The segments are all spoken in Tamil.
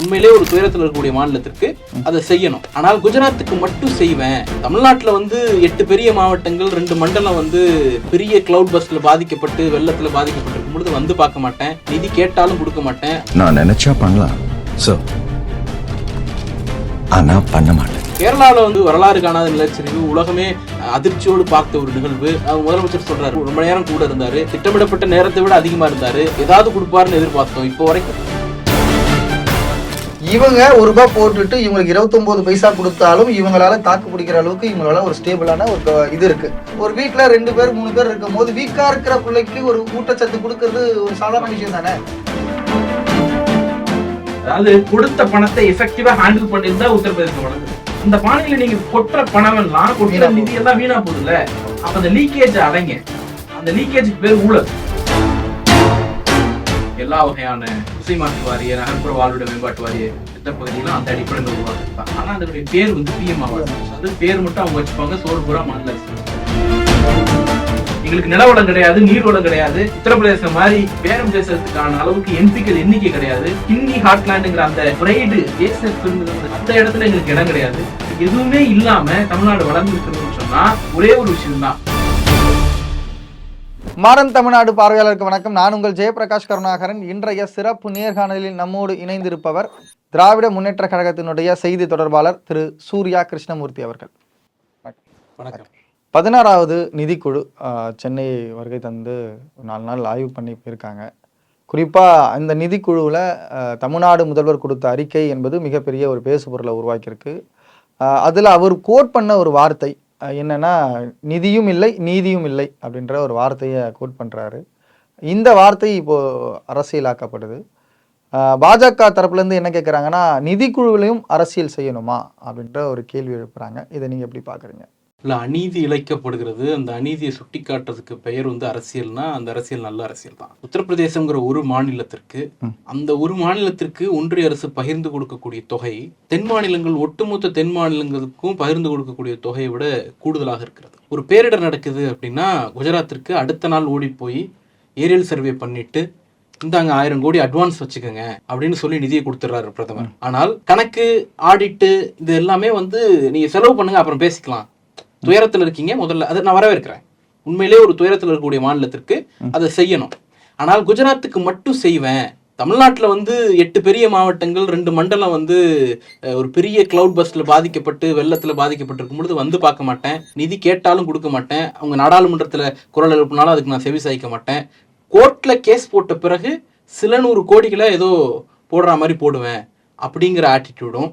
உண்மையிலே ஒரு துயரத்தில் இருக்கக்கூடிய மாநிலத்திற்கு அதை செய்யணும். ஆனால் குஜராத்துக்கு மட்டும் செய்வேன். தமிழ்நாட்டில் வந்து எட்டு பெரிய மாவட்டங்கள் ரெண்டு மண்டலம் வந்து பெரிய கிளவுட் பஸ்ல பாதிக்கப்பட்டு வெள்ளத்துல பாதிக்கப்பட்டிருக்கும் பொழுது வந்து பார்க்க மாட்டேன். நிதி கேட்டாலும் கொடுக்க மாட்டேன். நான் நினைச்சா பண்ணலாம். சோ ஆனா பண்ண மாட்டேன். கேரளாவில் வந்து வரலாறு காணாத நிலச்சரிவு உலகமே அதிர்ச்சியோடு பார்த்த ஒரு நிகழ்வு. முதலமைச்சர் சொல்றாரு. ரொம்ப நேரம் கூட இருந்தாரு. திட்டமிடப்பட்ட நேரத்தை விட அதிகமா இருந்தாரு. ஏதாவது கொடுப்பாருன்னு எதிர்பார்த்தோம். இப்போ வரைக்கும் இவங்க ஒரு ரூபாய் போட்டுட்டு இவங்களுக்கு 29 பைசா கொடுத்தாலும் இவங்களால தாக்கு பிடிக்கிற அளவுக்கு இவங்களால ஒரு ஸ்டேபிளான ஒரு இது இருக்கு. ஒரு வீட்ல ரெண்டு பேர் மூணு பேர் இருக்கும் போது வீக்கா இருக்கிற பிள்ளைக்கு ஒரு ஊட்டச்சத்து கொடுக்கறது ஒரு சாதாரண விஷயம் தானே? அதாவது கொடுத்த பணத்தை எஃபெக்டிவா ஹேண்டில் பண்ணியிருந்தா உத்தரப்பிரதேசம் வளர்ந்து இந்த பானையில நீங்க கொட்டுற பணம் எல்லாம் கொட்டுற நிதி எல்லாம் வீணா போகுதுல்ல? அப்ப அந்த லீக்கேஜ் அடைங்க. அந்த லீக்கேஜுக்கு பேர் ஊழல். எல்லா வகையான குசை மாற்று வாரிய நகர்ப்புற வாழ்விட மேம்பாட்டு வாரிய திட்டப்பகுதியெல்லாம் அந்த அடிப்படையில் உருவாக்கிருப்பாங்க ஆனா அதனுடைய பேர் வந்து பிஎம் ஆவாஸ் அது பேர் மட்டும் அவங்க வச்சுப்பாங்க சோறு பூரா மாநில அரசு எங்களுக்கு நிலவளம் கிடையாது நீர்வளம் கிடையாது. உத்தரப்பிரதேசம் மாதிரி பேரம் பேசுறதுக்கான அளவுக்கு எம்பிக்கள் எண்ணிக்கை கிடையாது. ஹிந்தி ஹாட்லாண்டுங்கிற அந்த பிரைடு அந்த இடத்துல எங்களுக்கு இடம் கிடையாது. எதுவுமே இல்லாம தமிழ்நாடு வளர்ந்துருக்குன்னு சொன்னா ஒரே ஒரு விஷயம் தான் மாறன் தமிழ்நாடு பார்வையாளருக்கு வணக்கம். நான் உங்கள் ஜெயபிரகாஷ் கருணாகரன். இன்றைய சிறப்பு நேர்காணலில் நம்மோடு இணைந்திருப்பவர் திராவிட முன்னேற்ற கழகத்தினுடைய செய்தி தொடர்பாளர் திரு சூர்யா கிருஷ்ணமூர்த்தி அவர்கள். வணக்கம். பதினாறாவது நிதிக்குழு சென்னை வருகை தந்து நாலு நாள் ஆய்வு பண்ணி போயிருக்காங்க. குறிப்பாக இந்த நிதிக்குழுவில் தமிழ்நாடு முதல்வர் கொடுத்த அறிக்கை என்பது மிகப்பெரிய ஒரு பேசுபொருளை உருவாக்கியிருக்கு. அதில் அவர் கோட் பண்ண ஒரு வார்த்தை என்னன்னா நிதியும் இல்லை நீதியும் இல்லை அப்படின்ற ஒரு வார்த்தையை கோட் பண்ணுறாரு இந்த வார்த்தை இப்போ அரசியலாக்கப்படுது. பாஜக தரப்புலேருந்து என்ன கேட்குறாங்கன்னா நிதிக்குழுவிலையும் அரசியல் செய்யணுமா? அப்படின்ற ஒரு கேள்வி எழுப்புறாங்க. இதை நீங்கள் எப்படி பார்க்குறீங்க இல்ல அநீதி இழைக்கப்படுகிறது. அந்த அநீதியை சுட்டி காட்டுறதுக்கு பெயர் வந்து அரசியல்னா அந்த அரசியல் நல்ல அரசியல் தான். உத்தரப்பிரதேசங்கிற ஒரு மாநிலத்திற்கு அந்த ஒரு மாநிலத்திற்கு ஒன்றிய அரசு பகிர்ந்து கொடுக்கக்கூடிய தொகை தென் மாநிலங்கள் ஒட்டுமொத்த தென் மாநிலங்களுக்கும் பகிர்ந்து கொடுக்கக்கூடிய தொகையை விட கூடுதலாக இருக்கிறது. ஒரு பேரிடர் நடக்குது அப்படின்னா குஜராத்திற்கு அடுத்த நாள் ஓடி போய் ஏரியல் சர்வே பண்ணிட்டு இந்தாங்க ஆயிரம் கோடி அட்வான்ஸ் வச்சுக்கோங்க அப்படின்னு சொல்லி நிதியை கொடுத்துட்றாரு பிரதமர். ஆனால் கணக்கு ஆடிட்டு இது எல்லாமே வந்து நீங்க செலவு பண்ணுங்க அப்புறம் பேசிக்கலாம். துயரத்தில் இருக்கீங்க முதல்ல அதை நான் வரவேற்கிறேன். உண்மையிலே ஒரு துயரத்தில் இருக்கக்கூடிய மாநிலத்திற்கு அதை செய்யணும். ஆனால் குஜராத்துக்கு மட்டும் செய்வேன். தமிழ்நாட்டில் வந்து எட்டு பெரிய மாவட்டங்கள் ரெண்டு மண்டலம் வந்து ஒரு பெரிய கிளவுட் பஸ்ல பாதிக்கப்பட்டு வெள்ளத்தில் பாதிக்கப்பட்டிருக்கும் பொழுது வந்து பார்க்க மாட்டேன். நிதி கேட்டாலும் கொடுக்க மாட்டேன். அவங்க நாடாளுமன்றத்தில் குரல் எழுப்பினாலும் அதுக்கு நான் செவி சாய்க்க மாட்டேன். கோர்ட்டில் கேஸ் போட்ட பிறகு சில நூறு கோடிகளை ஏதோ போடுற மாதிரி போடுவேன். அப்படிங்கிற ஆட்டிடியூடும்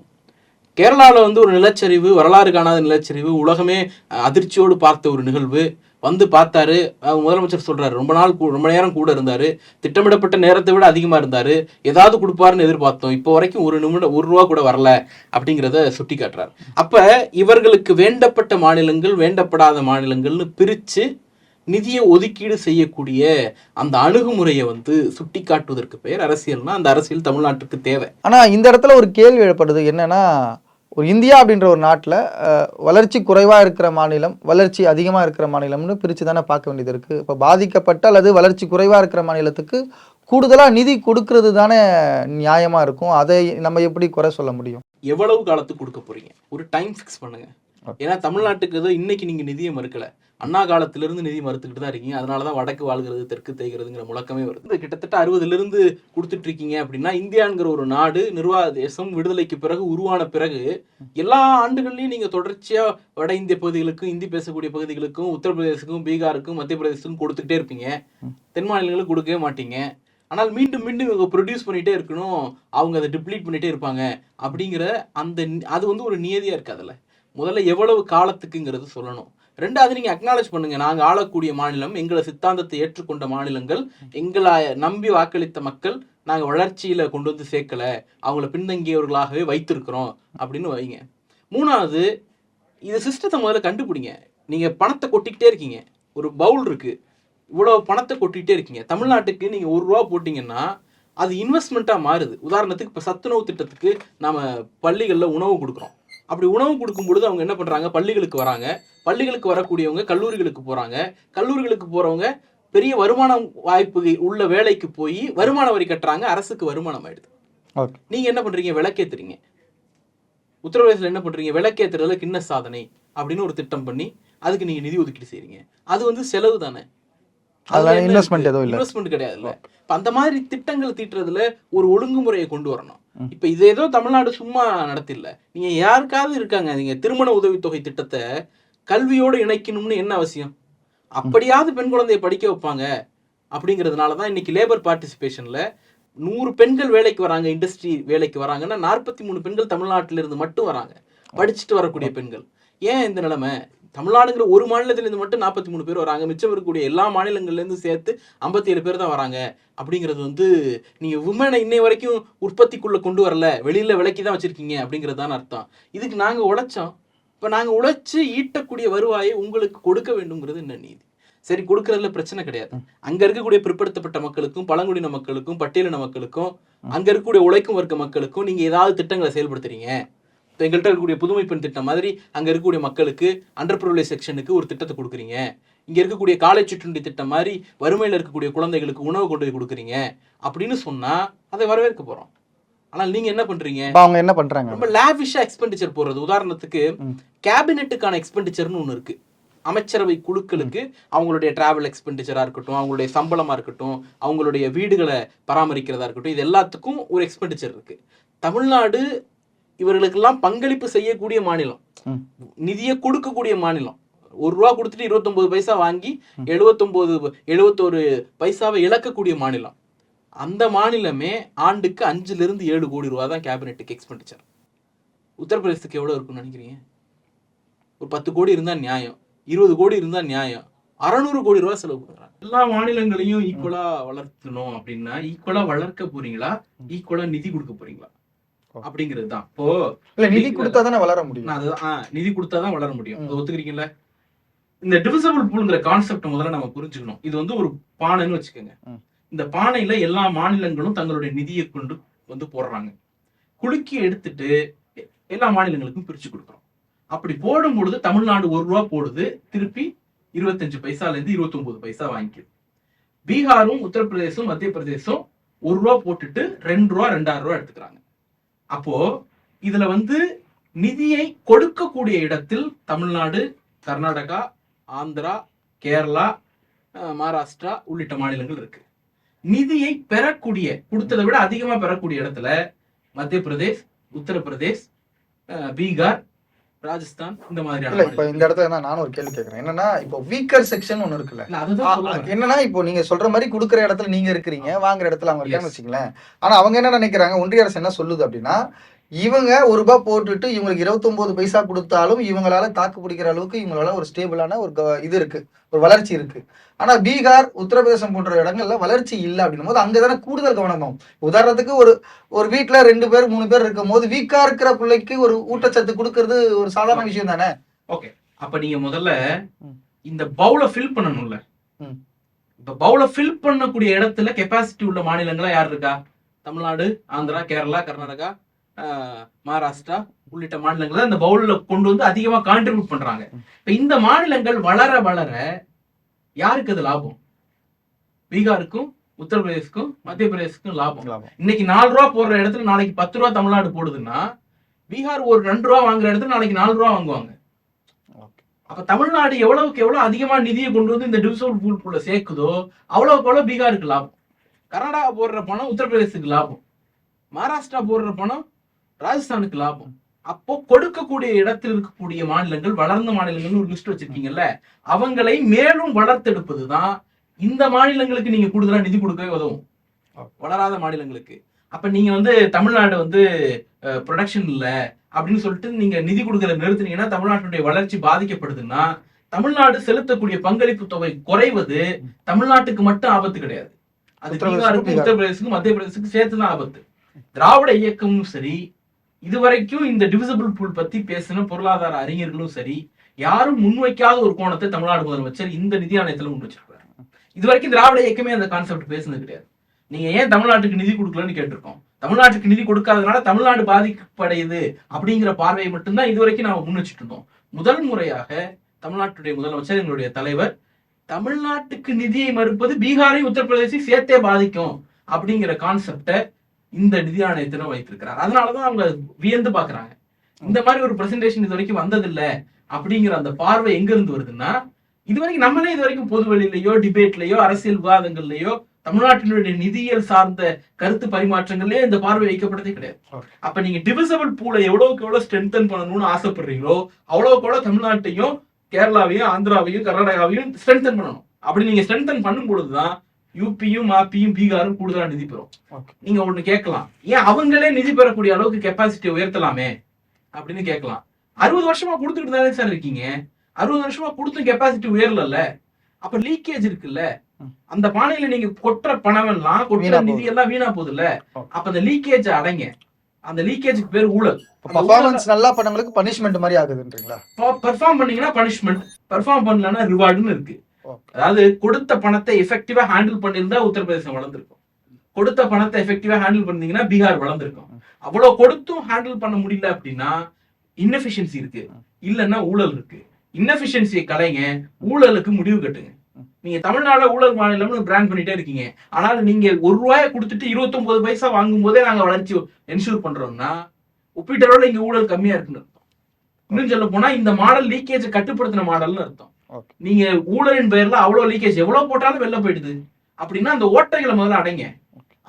கேரளாவில் வந்து ஒரு நிலச்சரிவு வரலாறு காணாத நிலச்சரிவு உலகமே அதிர்ச்சியோடு பார்த்த ஒரு நிகழ்வு. வந்து பார்த்தாரு. முதலமைச்சர் சொல்றாரு. ரொம்ப நாள் கூ- ரொம்ப நேரம் கூட இருந்தாரு. திட்டமிடப்பட்ட நேரத்தை விட அதிகமா இருந்தாரு. ஏதாவது கொடுப்பாருன்னு எதிர்பார்த்தோம். இப்போ வரைக்கும் ஒரு நிமிடம் ஒரு ரூபா கூட வரல அப்படிங்கிறத சுட்டி காட்டுறாரு. அப்ப இவர்களுக்கு வேண்டப்பட்ட மாநிலங்கள் வேண்டப்படாத மாநிலங்கள்னு பிரிச்சு நிதியை ஒதுக்கீடு செய்யக்கூடிய அந்த அணுகுமுறையை வந்து சுட்டி காட்டுவதற்கு பெயர் அரசியல்னா அந்த அரசியல் தமிழ்நாட்டுக்கு தேவை. ஆனால் இந்த இடத்துல ஒரு கேள்வி எழுப்படுது என்னன்னா ஒரு இந்தியா அப்படின்ற ஒரு நாட்டில் வளர்ச்சி குறைவாக இருக்கிற மாநிலம் வளர்ச்சி அதிகமாக இருக்கிற மாநிலம்னு பிரித்து தானே பார்க்க வேண்டியது இருக்குது இப்போ பாதிக்கப்பட்ட அல்லது வளர்ச்சி குறைவாக இருக்கிற மாநிலத்துக்கு கூடுதலாக நிதி கொடுக்கறது தானே நியாயமாக இருக்கும். அதை நம்ம எப்படி குறை சொல்ல முடியும்? எவ்வளவு காலத்துக்கு கொடுக்க போகிறீங்க ஒரு டைம் ஃபிக்ஸ் பண்ணுங்கள் ஏன்னா தமிழ்நாட்டுக்கு ஏதோ இன்னைக்கு நீங்க நிதியை மறுக்கல. அண்ணா காலத்துல இருந்து நிதி மறுத்துக்கிட்டு தான் இருக்கீங்க. அதனாலதான் வடக்கு வாழ்கிறது தெற்கு தேய்கிறதுங்கிற முழக்கமே வருது. கிட்டத்தட்ட அறுபதுல இருந்து கொடுத்துட்டு இருக்கீங்க அப்படின்னா இந்தியாங்கிற ஒரு நாடு நிர்வாக தேசம் விடுதலைக்கு பிறகு உருவான பிறகு எல்லா ஆண்டுகள்லயும் நீங்க தொடர்ச்சியா வட இந்திய பகுதிகளுக்கும் இந்தி பேசக்கூடிய பகுதிகளுக்கும் உத்தரப்பிரதேசத்துக்கும் பீகாருக்கும் மத்திய பிரதேசத்துக்கும் கொடுத்துக்கிட்டே இருப்பீங்க. தென் மாநிலங்களுக்கு கொடுக்கவே மாட்டீங்க. ஆனால் மீண்டும் மீண்டும் இவங்க ப்ரொடியூஸ் பண்ணிட்டே இருக்கணும். அவங்க அதை டிப்ளீட் பண்ணிட்டே இருப்பாங்க. அப்படிங்கிற அந்த அது வந்து ஒரு நியதியா இருக்காதுல்ல? முதல்ல எவ்வளவு காலத்துக்குங்கிறது சொல்லணும். ரெண்டாவது நீங்கள் அக்னாலேஜ் பண்ணுங்க நாங்கள் ஆளக்கூடிய மாநிலம் எங்களை சித்தாந்தத்தை ஏற்றுக்கொண்ட மாநிலங்கள் எங்களை நம்பி வாக்களித்த மக்கள் நாங்கள் வளர்ச்சியில் கொண்டு வந்து சேர்க்கலை அவங்கள பின்தங்கியவர்களாகவே வைத்திருக்கிறோம் அப்படின்னு வைங்க. மூணாவது இது சிஸ்டத்தை முதல்ல கண்டுபிடிங்க. நீங்கள் பணத்தை கொட்டிக்கிட்டே இருக்கீங்க. ஒரு பவுல் இருக்கு. இவ்வளோ பணத்தை கொட்டிக்கிட்டே இருக்கீங்க. தமிழ்நாட்டுக்கு நீங்கள் ஒரு ரூபா போட்டிங்கன்னா அது இன்வெஸ்ட்மெண்ட்டாக மாறுது. உதாரணத்துக்கு இப்போ சத்துணவு திட்டத்துக்கு நாம் பள்ளிகளில் உணவு கொடுக்குறோம். அப்படி உணவு கொடுக்கும் பொழுது அவங்க என்ன பண்றாங்க? பள்ளிகளுக்கு வராங்க. பள்ளிகளுக்கு வரக்கூடியவங்க கல்லூரிகளுக்கு போறாங்க. கல்லூரிகளுக்கு போறவங்க பெரிய வருமானம் வாய்ப்பு உள்ள வேலைக்கு போய் வருமான வரி கட்டுறாங்க. அரசுக்கு வருமானம் ஆயிடுது. நீங்க என்ன பண்றீங்க? விளக்கேத்துறீங்க. உத்தரப்பிரதேசத்துல என்ன பண்றீங்க? விளக்கேத்துறதுல கிண்ண சாதனை அப்படின்னு ஒரு திட்டம் பண்ணி அதுக்கு நீங்க நிதி ஒதுக்கீடு செய்றீங்க. அது வந்து செலவு தானே. அதனால investment எதுவும் இல்ல. இன்வெஸ்ட்மெண்ட் கிடையாதுல்ல. இப்ப அந்த மாதிரி திட்டங்கள் தீட்டுறதுல ஒரு ஒழுங்குமுறையை கொண்டு வரணும். இப்ப இது ஏதோ தமிழ்நாடு சும்மா நடத்தில்ல. நீங்க யாருக்காவது இருக்காங்க நீங்க திருமண உதவித்தொகை திட்டத்தை கல்வியோடு இணைக்கணும்னு என்ன அவசியம்? அப்படியாவது பெண் குழந்தையை படிக்க வைப்பாங்க. அப்படிங்கிறதுனால தான் இன்னைக்கு லேபர் பார்ட்டிசிபேஷன்ல நூறு பெண்கள் வேலைக்கு வராங்க இண்டஸ்ட்ரி வேலைக்கு வராங்கன்னா நாற்பத்தி மூணு பெண்கள் தமிழ்நாட்டில இருந்து மட்டும் வராங்க. படிச்சுட்டு வரக்கூடிய பெண்கள். ஏன் இந்த நிலைமை? தமிழ்நாடுங்கிற ஒரு மாநிலத்திலேருந்து மட்டும் நாற்பத்தி மூணு பேர் வராங்க. மிச்சம் இருக்கக்கூடிய எல்லா மாநிலங்கள்லேருந்து சேர்த்து ஐம்பத்தி ஏழு பேர் தான் வராங்க. அப்படிங்கிறது வந்து நீங்க உமனை இன்னை வரைக்கும் உற்பத்திக்குள்ள கொண்டு வரல. வெளியில விலக்கி தான் வச்சிருக்கீங்க அப்படிங்கிறது தான் அர்த்தம். இதுக்கு நாங்க உழைச்சோம். இப்ப நாங்க உழைச்சு ஈட்டக்கூடிய வருவாயை உங்களுக்கு கொடுக்க வேண்டுங்கிறது என்ன நீதி? சரி கொடுக்கறதுல பிரச்சனை கிடையாது. அங்க இருக்கக்கூடிய பிற்படுத்தப்பட்ட மக்களுக்கும் பழங்குடியின மக்களுக்கும் பட்டியலின மக்களுக்கும் அங்க இருக்கக்கூடிய உழைக்கும் வர்க்க மக்களுக்கும் நீங்க ஏதாவது திட்டங்களை செயல்படுத்துறீங்க. எங்கள்கிட்ட இருக்கக்கூடிய புதுமை பெண் திட்டம் மாதிரி அங்க இருக்கக்கூடிய மக்களுக்கு அண்டர் ப்ரிவிலேஜ் செக்ஷனுக்கு ஒரு திட்டத்தை கொடுக்குறீங்க. இங்க இருக்கக்கூடிய காலை சிற்றுண்டி திட்டம் மாதிரி வறுமையில இருக்கக்கூடிய குழந்தைகளுக்கு உணவு கொண்டு போய் கொடுக்குறீங்க. அப்படின்னு சொன்னா அதை வரவேற்க போறோம். ஆனால் நீங்க என்ன பண்றீங்க? இப்போ அவங்க என்ன பண்றாங்க? ரொம்ப லாவிஷா எக்ஸ்பெண்டிச்சர் போடுறது. உதாரணத்துக்கு கேபினெட்டுக்கான எக்ஸ்பெண்டிச்சர்னு ஒன்று இருக்கு. அமைச்சரவை குழுக்களுக்கு அவங்களுடைய டிராவல் எக்ஸ்பெண்டிச்சரா இருக்கட்டும் அவங்களுடைய சம்பளமா இருக்கட்டும் அவங்களுடைய வீடுகளை பராமரிக்கிறதா இருக்கட்டும் இது எல்லாத்துக்கும் ஒரு எக்ஸ்பெண்டிச்சர் இருக்கு. தமிழ்நாடு இவர்களுக்கெல்லாம் பங்களிப்பு செய்யக்கூடிய மாநிலம். நிதியை கொடுக்கக்கூடிய மாநிலம். ஒரு ரூபா கொடுத்துட்டு இருபத்தொன்பது பைசா வாங்கி எழுபத்தொன்பது எழுபத்தோரு பைசாவை இழக்கக்கூடிய மாநிலம். அந்த மாநிலமே ஆண்டுக்கு அஞ்சுல இருந்து ஏழு கோடி ரூபா தான் கேபினெட்டுக்கு எக்ஸ்பெண்டிச்சர் உத்தரப்பிரதேசத்துக்கு எவ்வளவு இருக்கும்னு நினைக்கிறீங்க? ஒரு பத்து கோடி இருந்தா நியாயம். இருபது கோடி இருந்தா நியாயம். அறநூறு கோடி ரூபா செலவு பண்றாங்க. எல்லா மாநிலங்களையும் ஈக்குவலா வளர்த்தணும் அப்படின்னா ஈக்குவலா வளர்க்க போறீங்களா? ஈக்குவலா நிதி கொடுக்க போறீங்களா. அப்படிங்கிறது தான் இப்போ இல்ல நிதி கொடுத்தா தானே வளர முடியும். அதுதான் நிதி கொடுத்தாதான் வளர முடியும். அதை ஒத்துக்கிறீங்கல்ல? இந்த டிவிசபிள் பூல்ங்கிற கான்செப்ட் முதல்ல நம்ம புரிஞ்சுக்கணும். இது வந்து ஒரு பானைன்னு வச்சுக்கோங்க. இந்த பானையில எல்லா மாநிலங்களும் தங்களுடைய நிதியை கொண்டு வந்து போடுறாங்க. குலுக்கி எடுத்துட்டு எல்லா மாநிலங்களுக்கும் பிரிச்சு கொடுக்குறோம். அப்படி போடும் பொழுது தமிழ்நாடு ஒரு ரூபா போடுது திருப்பி இருபத்தஞ்சு பைசால இருந்து இருபத்தொன்பது பைசா வாங்கிக்குது. பீகாரும் உத்தரப்பிரதேசம் மத்திய பிரதேசம் ஒரு ரூபா போட்டுட்டு ரெண்டு ரூபா ரெண்டாயிரம் ரூபா எடுத்துக்கிறாங்க. அப்போ இதுல வந்து நிதியை கொடுக்கக்கூடிய இடத்தில் தமிழ்நாடு கர்நாடகா ஆந்திரா கேரளா மகாராஷ்டிரா உள்ளிட்ட மாநிலங்கள் இருக்கு. நிதியை பெறக்கூடிய கொடுத்ததை விட அதிகமா பெறக்கூடிய இடத்துல மத்திய பிரதேஷ் உத்தரப்பிரதேஷ் பீகார் ராஜஸ்தான் இந்த மாதிரியான இல்ல இப்ப. இந்த இடத்துல தான் நானும் ஒரு கேள்வி கேக்குறேன் என்னன்னா இப்போ வீக்கர் செக்ஷன் ஒண்ணு இருக்குல்ல. என்னன்னா இப்போ நீங்க சொல்ற மாதிரி குடுக்குற இடத்துல நீங்க இருக்கிறீங்க வாங்குற இடத்துல அவங்க இருக்காங்கன்னு. வச்சுங்களேன் ஆனா அவங்க என்ன நினைக்கிறாங்க ஒன்றிய அரசு என்ன சொல்லுது அப்படின்னா இவங்க ஒரு ரூபாய் போட்டுட்டு இவங்களுக்கு 29 பைசா கொடுத்தாலும் இவங்களால தாக்கு பிடிக்கிற அளவுக்கு இவங்களால ஒரு ஸ்டேபிளான ஒரு இது இருக்கு. ஒரு வளர்ச்சி இருக்கு. ஆனா பீகார் உத்தரப்பிரதேசம் போன்ற இடங்கள்ல வளர்ச்சி இல்லை அப்படின்னும் போது அங்கதானே கூடுதல் கவனமாகும் உதாரணத்துக்கு ஒரு ஒரு வீட்ல ரெண்டு பேர் மூணு பேர் இருக்கும் போது வீக்கா இருக்கிற பிள்ளைக்கு ஒரு ஊட்டச்சத்து கொடுக்கறது ஒரு சாதாரண விஷயம் தானே? ஓகே அப்ப நீங்க முதல்ல. இந்த பவுல ஃபில் பண்ணணும்ல. இப்ப பவுல ஃபில் பண்ணக்கூடிய இடத்துல கெப்பாசிட்டி உள்ள மாநிலங்களா யார் இருக்கா? தமிழ்நாடு ஆந்திரா கேரளா கர்நாடகா மகாராஷ்டிரா உள்ளிட்ட மாநிலங்களை இந்த பவுல்ல கொண்டு வந்து அதிகமா கான்ட்ரிபியூட் பண்றாங்க. இப்ப இந்த மாநிலங்கள் வளர வளர யாருக்கு அது லாபம்? பீகாருக்கும் உத்தரப்பிரதேசுக்கும் மத்திய பிரதேசுக்கும் லாபம். இன்னைக்கு நாலு ரூபா போடுற இடத்துல நாளைக்கு பத்து ரூபா தமிழ்நாடு போடுதுன்னா பீகார் ஒரு ரெண்டு ரூபா வாங்குற இடத்துல நாளைக்கு நாலு ரூபா வாங்குவாங்க. அப்ப தமிழ்நாடு எவ்வளவுக்கு எவ்வளவு அதிகமா நிதியை கொண்டு வந்து இந்த டிவிசல் பூல்குள்ள சேர்க்குதோ அவ்வளவுக்கு எவ்வளவு பீகாருக்கு லாபம். கர்நாடகா போடுற பணம் உத்தரப்பிரதேசத்துக்கு லாபம். மகாராஷ்டிரா போடுற பணம் ராஜஸ்தானுக்கு லாபம். அப்போ கொடுக்கக்கூடிய இடத்தில் இருக்கக்கூடிய மாநிலங்கள் வளர்ந்த மாநிலங்கள்னு ஒரு லிஸ்ட் வச்சிருக்கீங்கல்ல அவங்களை மேலும் வளர்த்தெடுப்பதுதான் இந்த மாநிலங்களுக்கு நீங்க கூடுதலா நிதி கொடுக்கவே உதவும். வளராத மாநிலங்களுக்கு. அப்ப நீங்க வந்து தமிழ்நாடு வந்து ப்ரொடக்ஷன் இல்ல அப்படின்னு சொல்லிட்டு நீங்க நிதி கொடுக்கறத நிறுத்துனீங்கன்னா தமிழ்நாட்டுடைய வளர்ச்சி பாதிக்கப்படுதுன்னா தமிழ்நாடு செலுத்தக்கூடிய பங்களிப்பு தொகை குறைவது தமிழ்நாட்டுக்கு மட்டும் ஆபத்து கிடையாது. அது பீகாருக்கும் பீகார். உத்தரப்பிரதேசத்துக்கும் மத்திய பிரதேசத்துக்கும் சேர்த்துதான் ஆபத்து. திராவிட இயக்கமும் சரி இதுவரைக்கும் இந்த டிவிசபிள் பூல் பத்தி பேசின பொருளாதார அறிஞர்களும் சரி யாரும் முன்வைக்காத ஒரு கோணத்தை தமிழ்நாடு முதலமைச்சர் இந்த நிதி ஆணையத்துல முன் வச்சிருக்காரு. இதுவரைக்கும் திராவிட இயக்கமே அந்த கான்செப்ட் பேசுனது கிடையாது. நீங்க ஏன் தமிழ்நாட்டுக்கு நிதி கொடுக்கலன்னு கேட்டிருக்கோம். தமிழ்நாட்டுக்கு நிதி கொடுக்காதனால தமிழ்நாடு பாதிக்கப்படையுது அப்படிங்கிற பார்வையை மட்டும்தான் இதுவரைக்கும் நாம முன் வச்சுட்டு இருந்தோம். முதல் முறையாக தமிழ்நாட்டுடைய முதலமைச்சர் எங்களுடைய தலைவர் தமிழ்நாட்டுக்கு நிதியை மறுப்பது பீகாரையும் உத்தரப்பிரதேசையும் சேர்த்தே பாதிக்கும் அப்படிங்கிற கான்செப்டை இந்த நிதி ஆணையத்தில வைத்திருக்கிறார். அதனாலதான் அவங்க வியந்து பாக்குறாங்க இந்த மாதிரி ஒரு பிரசன்டேஷன் இது வரைக்கும் வந்ததில்ல அப்படிங்கிற அந்த பார்வை எங்க இருந்து வருதுன்னா இது வரைக்கும் நம்மளே இது வரைக்கும் பொது வெளியிலயோ டிபேட்லயோ அரசியல் விவாதங்கள்லயோ தமிழ்நாட்டினுடைய நிதியியல் சார்ந்த கருத்து பரிமாற்றங்கள்லயே இந்த பார்வை வைக்கப்பட்டதே கிடையாது. அப்ப நீங்க டிவிசபிள் பூலை எவ்வளவுக்கு எவ்வளவு ஸ்ட்ரென்தன் பண்ணணும்னு ஆசைப்படுறீங்களோ அவ்வளவுக்கு எவ்வளவு தமிழ்நாட்டையும் கேரளாவையும் ஆந்திராவையும் கர்நாடகாவையும் ஸ்ட்ரென்தன் பண்ணணும். அப்படி நீங்க ஸ்ட்ரென்தன் பண்ணும் பொழுதுதான் யூபியும் மாப்பியும் பீகாரும் கூடுதலா நிதி பெறும். நீங்க ஒண்ணு கேட்கலாம். ஏன் அவங்களே நிதி பெறக்கூடிய அளவுக்கு கெப்பாசிட்டி உயர்த்தலாமே? அப்படின்னு கேட்கலாம். அறுபது வருஷமா கொடுத்துட்டு தானே சார் இருக்கீங்க. அறுபது வருஷமா கொடுத்தும் கெப்பாசிட்டி உயரல அப்ப லீக்கேஜ் இருக்குல்ல. அந்த பானையில நீங்க கொட்டுற பணம் எல்லாம் கொட்டுற நிதி எல்லாம் வீணா போகுதுல்ல. அப்ப அந்த லீக்கேஜ் அடைங்க. அந்த லீக்கேஜுக்கு பேர் ஊழல். பர்ஃபார்மன்ஸ் நல்லா பண்ணவங்களுக்கு பனிஷ்மெண்ட் மாதிரி ஆகுதுன்றீங்களா? பெர்ஃபார்ம் பண்ணீங்கன்னா பனிஷ்மெண்ட் பெர்ஃபார்ம் பண்ணலன்னா ரிவார்டுன்னு இருக்கு. அதாவது கொடுத்த பணத்தை எஃபெக்டிவா ஹேண்டில் பண்ணியிருந்தா உத்தரப்பிரதேசம் வளர்ந்துருக்கும். கொடுத்த பணத்தை எஃபெக்டிவா ஹேண்டில் பண்ணீங்கன்னா பீகார் வளர்ந்துருக்கும். அவ்வளவு கொடுத்தும் ஹேண்டில் பண்ண முடியல அப்படின்னா இன்எஃபிஷியன்சி இருக்கு. இல்லைன்னா ஊழல் இருக்கு. இன்எஃபிஷியன்சியை கலைங்க ஊழலுக்கு முடிவு கட்டுங்க. நீங்க தமிழ்நாடு ஊழல் மாநிலம்னு பிராண்ட் பண்ணிட்டே இருக்கீங்க. ஆனால் நீங்க ஒரு ரூபாய கொடுத்துட்டு 29 பைசா வாங்கும் போதே நாங்க வளர்ச்சி என்ஷூர் பண்றோம்னா ஒப்பீட்டளவுல இங்க ஊழல் கம்மியா இருக்குன்னு அர்த்தம். இன்னும் சொல்ல போனா இந்த மாடல் லீக்கேஜ் கட்டுப்படுத்தின மாடல்னு அர்த்தம். நீங்க ஊழலின் பெயர்ல அவ்வளவு லீக்கேஜ் எவ்வளவு போட்டாலும் வெளில போயிடுது. அப்படின்னா அந்த ஓட்டைகளை முதல்ல அடைங்க.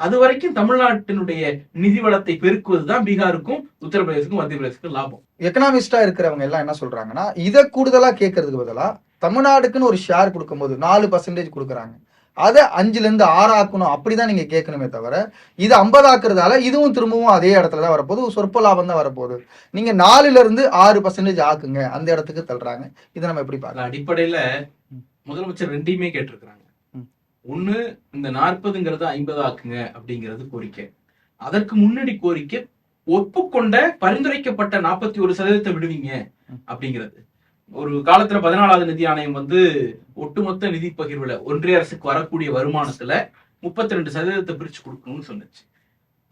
அது வரைக்கும் தமிழ்நாட்டினுடைய நிதி வளத்தை பெருக்குவதுதான் பீகாருக்கும் உத்தரப்பிரதேசக்கும் மத்திய பிரதேசத்துக்கும் லாபம் எக்கனாமிஸ்டா இருக்கிறவங்க எல்லாம் என்ன சொல்றாங்கன்னா இதை கூடுதலா கேட்கறதுக்கு பதிலா தமிழ்நாடுக்குன்னு ஒரு ஷேர் கொடுக்கும்போது நாலு பர்சன்டேஜ் கொடுக்குறாங்க. அதை அஞ்சுல இருந்து ஆறு ஆக்கணும் அப்படிதான் நீங்க கேட்கணுமே தவிர இது ஐம்பது ஆக்குறதால இதுவும் திரும்பவும் அதே இடத்துல தான் வரப்போகுது சொற்ப லாபம் தான் வரப்போகுது. நீங்க நாலுல இருந்து ஆறு பர்சன்டேஜ் ஆக்குங்க அந்த இடத்துக்கு தள்ளுறாங்க. இதை நம்ம எப்படி பார்க்கலாம் அடிப்படையில முதலமைச்சர் ரெண்டையுமே கேட்டிருக்கிறாங்க. ஒண்ணு இந்த நாற்பதுங்கிறது ஐம்பது ஆக்குங்க அப்படிங்கிறது கோரிக்கை. அதற்கு முன்னாடி கோரிக்கை ஒப்புக்கொண்ட பரிந்துரைக்கப்பட்ட நாற்பத்தி ஒரு சதவீதத்தை விடுவீங்க. அப்படிங்கிறது. ஒரு காலத்துல பதினாலாவது நிதி ஆணையம் வந்து ஒட்டுமொத்த நிதி பகிர்வுல ஒன்றிய அரசுக்கு வரக்கூடிய வருமானத்துல முப்பத்தி ரெண்டு சதவீதத்தை பிரிச்சு கொடுக்கணும்னு சொன்னுச்சு.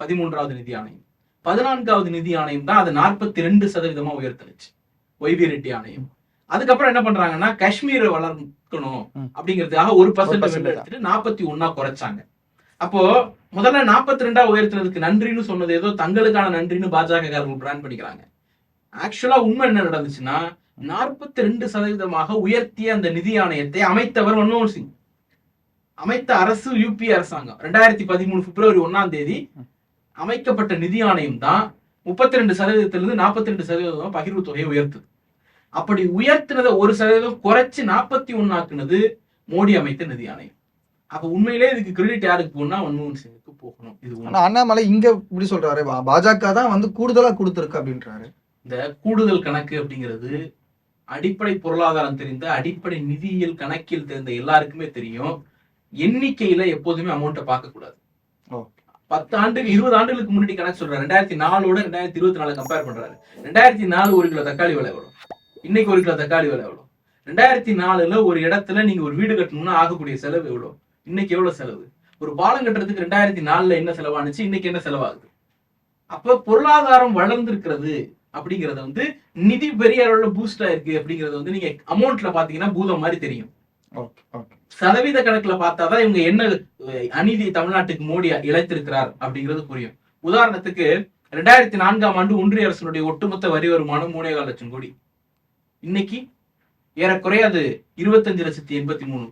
பதிமூன்றாவது நிதி ஆணையம். பதினான்காவது நிதி ஆணையம் தான் அதை நாற்பத்தி ரெண்டு சதவீதமா உயர்த்துனுச்சு. ஒய்வி ரெட்டி ஆணையம். அதுக்கப்புறம் என்ன பண்றாங்கன்னா காஷ்மீரை வளர்க்கணும். அப்படிங்கிறதுக்காக ஒரு பர்சன்ட் எடுத்துட்டு நாற்பத்தி ஒன்னா குறைச்சாங்க. அப்போ முதல்ல நாற்பத்தி ரெண்டா உயர்த்துனதுக்கு நன்றின்னு சொன்னது ஏதோ தங்களுக்கான நன்றின்னு பாஜக காரங்க பிராண்ட் பண்ணிக்கிறாங்க ஆக்சுவலா உண்மை என்ன நடந்துச்சுன்னா நாற்பத்தி ரெண்டு சதவீதமாக உயர்த்திய அந்த நிதி ஆணையத்தை அமைத்தவர் மன்மோகன் சிங். அமைத்த அரசு யூபி அரசாங்கம். ரெண்டாயிரத்தி பதிமூணு பிப்ரவரி ஒண்ணாம் தேதி அமைக்கப்பட்ட நிதி ஆணையம் தான் முப்பத்தி ரெண்டு சதவீதத்திலிருந்து நாற்பத்தி ரெண்டு சதவீதம் பகிர்வு தொகையை உயர்த்துது. அப்படி உயர்த்தினதை ஒரு சதவீதம் குறைச்சு நாற்பத்தி ஒன்னாக்குனது மோடி அமைத்த நிதி ஆணையம். அப்ப உண்மையிலே இதுக்கு கிரெடிட் யாருக்கு போகணும்னா மன்மோகன் சிங்குக்கு போகணும். இது அண்ணாமலை இங்க இப்படி சொல்றாரு பாஜக தான் வந்து கூடுதலா கொடுத்துருக்கு அப்படின்றாரு. இந்த கூடுதல் கணக்கு அப்படிங்கிறது அடிப்படை பொருளாதாரம் தெரிந்த அடிப்படை நிதியியல் கணக்கியல் தெரிந்த எல்லாருக்குமே தெரியும். எண்ணிக்கையில எப்போதுமே அமௌண்ட்டை பார்க்க கூடாது. பத்து ஆண்டுக்கு இருபது ஆண்டுகளுக்கு முன்னாடி கணக்கு சொல்றாரு. ரெண்டாயிரத்தி நாலோட ரெண்டாயிரத்தி இருபத்தி நாலு கம்பேர் பண்றாரு. ரெண்டாயிரத்தி நாலு ஒரு கிலோ தக்காளி விலை எவ்வளவு இன்னைக்கு ஒரு கிலோ தக்காளி விலை எவ்வளவு ரெண்டாயிரத்தி நாலுல ஒரு இடத்துல நீங்க ஒரு வீடு கட்டணும்னா ஆகக்கூடிய செலவு எவ்வளவு இன்னைக்கு எவ்வளவு செலவு? ஒரு பாலம் கட்டுறதுக்கு ரெண்டாயிரத்தி நாலுல என்ன செலவானுச்சு? இன்னைக்கு என்ன செலவாகுது? அப்ப பொருளாதாரம் வளர்ந்திருக்கிறது. அப்படிங்கறது வந்து நிதி பெரிய அளவுல பூஸ்ட் ஆயிருக்கு அப்படிங்கறது வந்து நீங்க அமௌண்ட்ல பாத்தீங்கன்னா பூதம் மாதிரி தெரியும். சதவீத கணக்குல பார்த்தாதான் இவங்க என்ன அநீதி தமிழ்நாட்டுக்கு மோடி இழைத்திருக்கிறார் அப்படிங்கிறது புரியும். உதாரணத்துக்கு ரெண்டாயிரத்தி நான்காம் ஆண்டு ஒன்றிய அரசினுடைய ஒட்டுமொத்த வரி வருமானம் மூணே கால் லட்சம் கோடி. இன்னைக்கு ஏறக்குறைய அது இருபத்தஞ்சு லட்சத்தி எண்பத்தி மூணு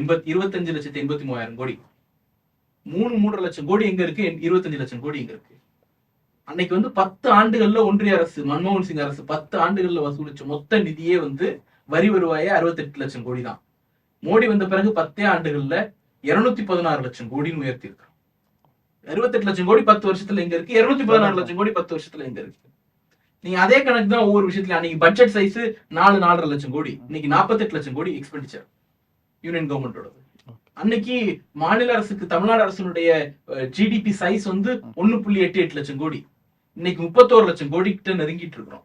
எண்பத்தி இருபத்தஞ்சு லட்சத்தி எண்பத்தி மூவாயிரம் கோடி. மூணு மூன்றரை லட்சம் கோடி எங்க இருக்கு? இருபத்தஞ்சு லட்சம் கோடி எங்க இருக்கு. அன்னைக்கு வந்து பத்து ஆண்டுகள்ல ஒன்றிய அரசு மன்மோகன் சிங் அரசு பத்து ஆண்டுகள்ல வசூலிச்ச மொத்த நிதியே வந்து வரி வருவாயே அறுபத்தெட்டு லட்சம் கோடி தான். மோடி வந்த பிறகு பத்தே ஆண்டுகள்ல இருநூத்தி பதினாறு லட்சம் கோடின்னு உயர்த்தி இருக்கிறோம் அறுபத்தெட்டு லட்சம் கோடி பத்து வருஷத்துல எங்க இருக்கு? இருநூத்தி பதினாறு லட்சம் கோடி பத்து வருஷத்துல எங்க இருக்கு? நீங்க அதே கணக்கு தான் ஒவ்வொரு விஷயத்துல அன்னைக்கு பட்ஜெட் சைஸ் நாலு நாலரை லட்சம் கோடி இன்னைக்கு நாற்பத்தெட்டு லட்சம் கோடி எக்ஸ்பெண்டிச்சர் யூனியன் கவர்மெண்டோட அன்னைக்கு மாநில அரசுக்கு தமிழ்நாடு அரசினுடைய ஜிடிபி சைஸ் வந்து ஒன்னு புள்ளி எட்டு எட்டு லட்சம் கோடி. இன்னைக்கு முப்பத்தோரு லட்சம் கோடி கிட்ட நெருங்கிட்டு இருக்கிறோம்.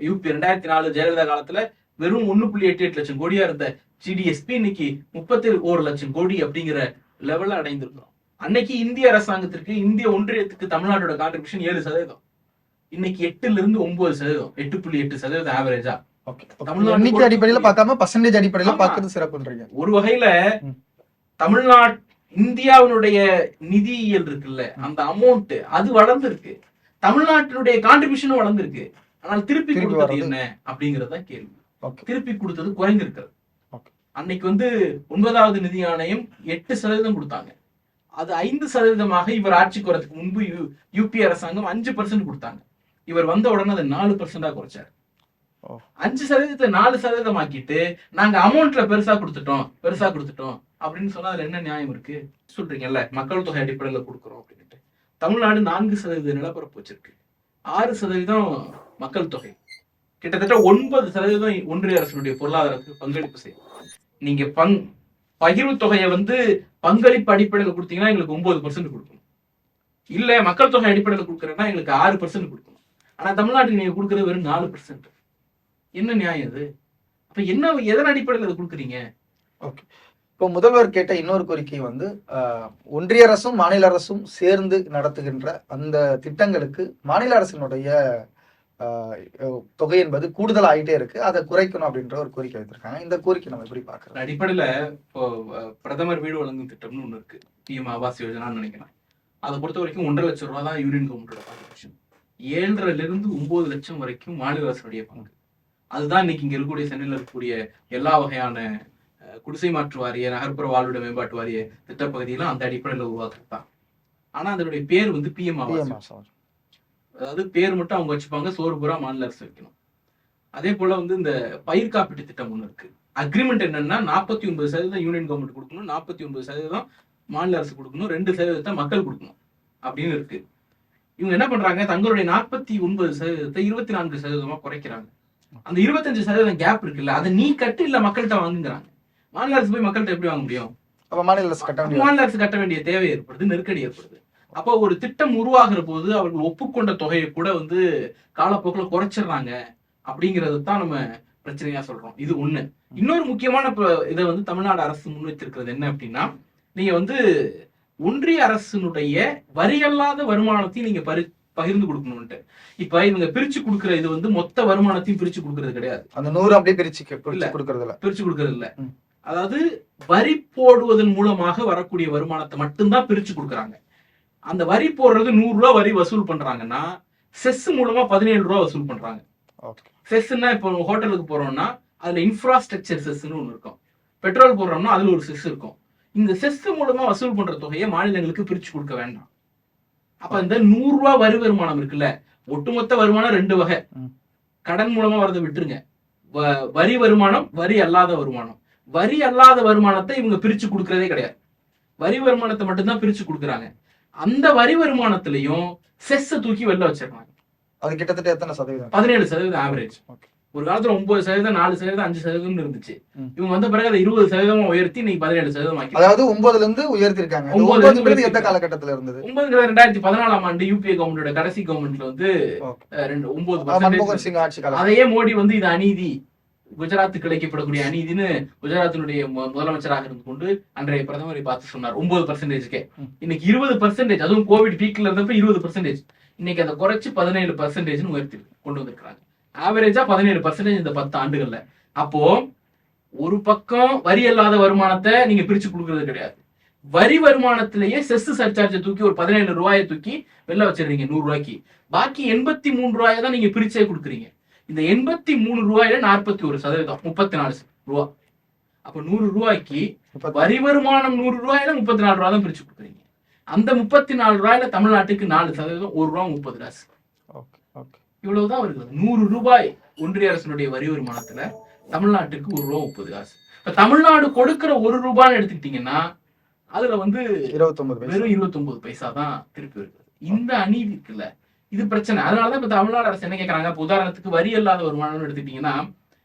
யூபி ரெண்டாயிரத்தி நாலு ஜெயலலிதா காலத்துல வெறும் ஒன்னு புள்ளி எட்டு எட்டு லட்சம் கோடியா இருந்த ஜிடிஎஸ்பி இன்னைக்கு முப்பத்தி ஒரு லட்சம் கோடி அப்படிங்கிற லெவல்ல அடைந்திருக்கிறோம். அன்னைக்கு இந்திய அரசாங்கத்திற்கு இந்திய ஒன்றியத்துக்கு தமிழ்நாட்டோட கான்ட்ரிபியூஷன் ஏழு சதவீதம். இன்னைக்கு எட்டுல இருந்து ஒன்பது சதவீதம். எட்டு புள்ளி எட்டு சதவீதம் ஆவரேஜா எண்ணிக்கை அடிப்படையில பார்க்காம பர்சன்டேஜ் அடிப்படையில ஆமா. பார்க்கறது சிறப்புன்றீங்க ஒரு வகையில. தமிழ்நாட் இந்தியாவினுடைய நிதியியல் இருக்குல்ல அந்த அமௌண்ட் அது வளர்ந்துருக்கு. தமிழ்நாட்டினுடைய கான்ட்ரிபியூஷனும் வளர்ந்துருக்கு. ஆனால் திருப்பி கொடுத்தது. என்ன? அப்படிங்கறது கேள்வி. திருப்பி கொடுத்தது குறைந்திருக்கிறது. அன்னைக்கு வந்து ஒன்பதாவது நிதி ஆணையம் எட்டு சதவீதம் கொடுத்தாங்க. அது ஐந்து சதவீதமாக இவர் ஆட்சிக்கு வரதுக்கு முன்பு யு- யூபி அரசாங்கம் அஞ்சு பர்சன்ட் கொடுத்தாங்க. இவர் வந்த உடனே அதை நாலு பர்சன்டா குறைச்சார். அஞ்சு சதவீதத்தை நாலு சதவீதம் ஆக்கிட்டு நாங்க அமௌண்ட்ல பெருசா கொடுத்துட்டோம் பெருசா கொடுத்துட்டோம் அப்படின்னு சொன்னா அதுல என்ன நியாயம் இருக்கு? சொல்றீங்கல்ல மக்கள் தொகை அடிப்படையில கொடுக்குறோம் அப்படின்ட்டு தமிழ்நாடு நான்கு சதவீத நிலப்பரப்பு வச்சிருக்கு. ஆறு சதவீதம் மக்கள் தொகை. கிட்டத்தட்ட ஒன்பது சதவீதம் ஒன்றிய அரசுடைய பொருளாதாரத்துக்கு பங்களிப்பு செய்யும். நீங்க பங் பகிர்வு தொகையை வந்து பங்களிப்பு அடிப்படையில் கொடுத்தீங்கன்னா எங்களுக்கு ஒன்பது பர்சன்ட் கொடுக்கணும். இல்ல மக்கள் தொகை அடிப்படையில் கொடுக்குறேன்னா எங்களுக்கு ஆறு பர்சன்ட் கொடுக்கணும். ஆனா தமிழ்நாட்டுக்கு நீங்க கொடுக்குறது வெறும் நாலு பர்சன்ட் என்ன நியாயம் இது? அப்ப என்ன எதன் அடிப்படையில் அதை கொடுக்குறீங்க? ஓகே. இப்போ முதல்வர் கேட்ட இன்னொரு கோரிக்கை வந்து ஒன்றிய அரசும் மாநில அரசும் சேர்ந்து நடத்துகின்ற அந்த திட்டங்களுக்கு மாநில அரசினுடைய தொகை என்பது கூடுதல் ஆகிட்டே இருக்கு. அதை குறைக்கணும் அப்படின்ற ஒரு கோரிக்கை வைத்திருக்காங்க. இந்த கோரிக்கை நம்ம எப்படி பார்க்கறது? அடிப்படையில இப்போ பிரதமர் வீடு வழங்கும் திட்டம்னு ஒண்ணு இருக்கு. பிஎம் ஆவாஸ் யோஜனான்னு நினைக்கிறேன். அதை பொறுத்த வரைக்கும் ஒன்றரை லட்சம் ரூபா தான் யூனியன் கவர்மெண்டோட கான்ட்ரிபியூஷன் ஏழரைல இருந்து ஒன்பது லட்சம் வரைக்கும் மாநில அரசுடைய பங்கு. அதுதான் இன்னைக்கு இங்க இருக்கக்கூடிய சென்னையில் இருக்கக்கூடிய எல்லா வகையான குடிசை மாற்று வாரிய நகர்ப்புற வாழ்விட மேம்பாட்டு வாரிய திட்டப்பகுதியெல்லாம் அந்த அடிப்படையில் உருவாக்குறது தான் ஆனா அதனுடைய பேர் வந்து பிஎம் ஆவாஸ். அதாவது பேர் மட்டும் அவங்க வச்சுப்பாங்க சோறு பூரா மாநில அரசு வைக்கணும். அதே போல வந்து இந்த பயிர் காப்பீட்டு திட்டம் ஒன்று இருக்கு. அக்ரிமெண்ட் என்னன்னா நாற்பத்தி ஒன்பது சதவீதம் யூனியன் கவர்மெண்ட் கொடுக்கணும் நாற்பத்தி ஒன்பது சதவீதம் மாநில அரசு கொடுக்கணும் ரெண்டு சதவீதத்தை மக்கள் கொடுக்கணும் அப்படின்னு இருக்கு. இவங்க என்ன பண்றாங்க தங்களுடைய நாற்பத்தி ஒன்பது சதவீதத்தை இருபத்தி நான்கு சதவீதமா குறைக்கிறாங்க. அந்த இருபத்தஞ்சு சதவீதம் கேப் இருக்குல்ல அதை நீ கட்டு இல்ல மக்கள்கிட்ட வாங்குங்கிறாங்க. மாநில அரசு போய் மக்கள்கிட்ட எப்படி வாங்க முடியும்? அப்ப மாநில அரசு கட்ட மாநில அரசு கட்ட வேண்டிய தேவை ஏற்படுது நெருக்கடி ஏற்படுது. அப்போ ஒரு திட்டம் உருவாகிற போது அவர்கள் ஒப்புக்கொண்ட தொகையை கூட வந்து காலப்போக்கில் குறைச்சிடுறாங்க அப்படிங்கறது தான் நம்ம பிரச்சனையா சொல்றோம். இது ஒண்ணு. இன்னொரு முக்கியமான இதை வந்து தமிழ்நாடு அரசு முன் வச்சிருக்கிறது என்ன அப்படின்னா நீங்க வந்து ஒன்றிய அரசினுடைய வரியல்லாத வருமானத்தையும் நீங்க பரி பகிர்ந்து கொடுக்கணும்ட்டு இப்ப இவங்க பிரிச்சு கொடுக்கிற இது வந்து மொத்த வருமானத்தையும் பிரிச்சு கொடுக்கறது கிடையாது. அந்த நூறு அப்படியே பிரிச்சு பிரிச்சு இல்ல. கொடுக்கறதுல பிரிச்சு கொடுக்கறது இல்ல. அதாவது வரி போடுவதன் மூலமாக வரக்கூடிய வருமானத்தை மட்டும்தான் பிரிச்சு கொடுக்கறாங்க. அந்த வரி போடுறது நூறு ரூபாய் வரி வசூல் பண்றாங்கன்னா செஸ் மூலமா பதினேழு ரூபாய் வசூல் பண்றாங்க. செஸ்னா இப்போ ஹோட்டலுக்கு போறோம்னா அதுல இன்ஃப்ராஸ்ட்ரக்சர் செஸ்ன்னு ஒன்று இருக்கும். பெட்ரோல் போடுறோம்னா அதுல ஒரு செஸ் இருக்கும். இந்த செஸ் மூலமா வசூல் பண்ற தொகையை மாநிலங்களுக்கு பிரிச்சு கொடுக்க வேண்டாம். அப்ப இந்த நூறு ரூபாய் வரி வருமானம் இருக்குல்ல ஒட்டுமொத்த வருமானம் ரெண்டு வகை. கடன் மூலமா வரதை விட்டுருங்க. வரி வருமானம் வரி அல்லாத வருமானம். வரி அல்லாத வருமானத்தை இவங்க பிரிச்சு கொடுக்கறதே கிடையாது. வரி வருமானத்தை மட்டும்தான் பிரிச்சு கொடுக்கறாங்க. அந்த வரி வருமானத்திலையும் செஸ் தூக்கி வெளில வச்சிருக்காங்க அது கிட்டத்தட்ட எத்தனை சதவீதம்? பதினேழு சதவீதம் ஆவரேஜ். ஒரு காலத்துல ஒன்பது சதவீதம் நாலு சதவீதம் அஞ்சு சதவீதம் இருந்துச்சு. இவங்க வந்த பிறகு அதை இருபது சதவீதமா உயர்த்தி இன்னைக்கு பதினேழு சதவீதம் ஆக்கி அதாவது ஒன்பதுல இருந்து உயர்த்திருக்காங்க இருந்து ஒன்பதுங்கிறது எந்த. காலகட்டத்துல இருந்தது? ஒன்பதுங்கிறது ரெண்டாயிரத்தி பதினாலாம் ஆண்டு யூபிஏ கவர்மெண்டோட கடைசி கவர்மெண்ட்ல வந்து ரெண்டு ஒன்பது அதையே மோடி வந்து இது அநீதி. குஜராத்துக்கு இழைக்கப்படக்கூடிய அநீதின்னு குஜராத்தினுடைய மு- முதலமைச்சராக இருந்து கொண்டு அன்றைய பிரதமரை பார்த்து சொன்னார். ஒன்பது பர்சன்டேஜ்க்கே. இன்னைக்கு இருபது பர்சன்டேஜ் அதுவும் கோவிட் பீக்ல இருந்தப்ப இருபது பர்சன்டேஜ் இன்னைக்கு அதை குறைச்சு பதினேழு பர்சன்டேஜ்னு உயர்த்தி கொண்டு வந்திருக்காங்க ஆவரேஜா பதினேழு பர்சன்டேஜ் இந்த பத்து ஆண்டுகள்ல. அப்போ ஒரு பக்கம் வரி அல்லாத வருமானத்தை நீங்க பிரிச்சு கொடுக்கறது கிடையாது. வரி வருமானத்திலேயே செஸ் சர்சார்ஜை தூக்கி ஒரு பதினேழு ரூபாயை தூக்கி வெளில வச்சிடுறீங்க நூறு ரூபாய்க்கு. பாக்கி எண்பத்தி மூணு ரூபாயை தான் நீங்க பிரிச்சே கொடுக்குறீங்க. இந்த எண்பத்தி மூணு ரூபாயில நாற்பத்தி ஒரு சதவீதம் முப்பத்தி நாலு ரூபா. அப்ப நூறு ரூபாய்க்கு வரி வருமானம் நூறு ரூபாயில முப்பத்தி நாலு ரூபா தான் பிரிச்சு கொடுக்குறீங்க. அந்த முப்பத்தி நாலு ரூபாயில தமிழ்நாட்டுக்கு நாலு சதவீதம் ஒரு ரூபா முப்பது காசு இவ்வளவுதான் வருகிறது நூறு ரூபாய் ஒன்றிய அரசினுடைய வரி வருமானத்துல தமிழ்நாட்டுக்கு ஒரு ரூபா முப்பது காசு இப்ப தமிழ்நாடு கொடுக்கிற ஒரு ரூபான்னு எடுத்துக்கிட்டீங்கன்னா அதுல வந்து இருபத்தொன்பது வெறும் இருபத்தி ஒன்பது பைசா தான் திருப்பி வருது. இந்த அநீதி இருக்குல்ல இது பிரச்சனை. அதனாலதான் இப்ப தமிழ்நாடு அரசு என்ன கேட்கறாங்க இப்ப உதாரணத்துக்கு வரி இல்லாத வருமானம்னு எடுத்துக்கிட்டீங்கன்னா